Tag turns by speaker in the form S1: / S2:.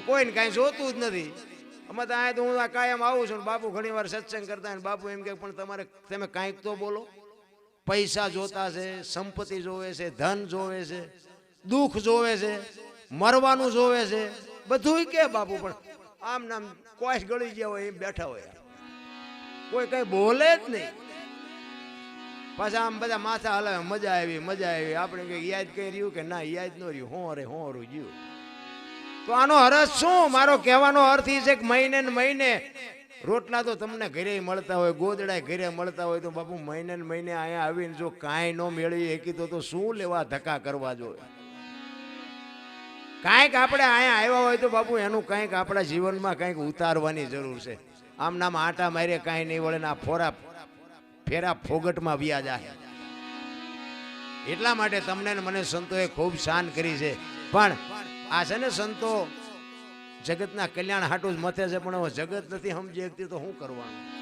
S1: કોઈને કાંઈ જોતું જ નથી. અમે તો અહીંયા હું કાયમ આવું છું બાપુ ઘણી વાર સત્સંગ કરતા ને બાપુ એમ કે પણ તમારે તમે કાંઈક તો બોલો. પૈસા જોતા છે, સંપત્તિ જોવે છે, ધન જોવે છે, દુઃખ જોવે છે, મરવાનું જોવે છે બધું કે બાપુ પણ આમ નામ કોઈ ગળી ગયા હોય એમ બેઠા હોય. કોઈ કઈ બોલે જ નહીં. પાછા આમ બધા માથા હલાવે, મજા આવી મજા આવી. આપણે કઈ યાદ કરી રહ્યું કે ના, યાદ ન રહ્યું. હોં અરે હોં રૂ જ્યું તો આનો હરસ શું? મારો કહેવાનો અર્થ એ છે કે મહિને ને મહિને રોટલા તો તમને ઘરે મળતા હોય ગોદડા ઘરે મળતા હોય તો બાપુ મહિને ને મહિને અહીંયા આવીને જો કાંઈ ન મેળવી શકી તો શું લેવા ધક્કા કરવા જોઈએ? કાંઈક આપણે અહીંયા આવ્યા હોય તો બાપુ એનું કાંઈક આપણા જીવનમાં કાંઈક ઉતારવાની જરૂર છે. આમ નામ આટા મારે કાંઈ નહીં વળે ને ફોરા ફેરા ફોગટમાં વ્યા જાય. એટલા માટે તમને મને સંતોએ ખૂબ શાન કરી છે. પણ આ છે ને સંતો, જગતના કલ્યાણ હાટું જ મથે છે, પણ હવે જગત નથી સમજી શકતી, તો શું કરવાનું?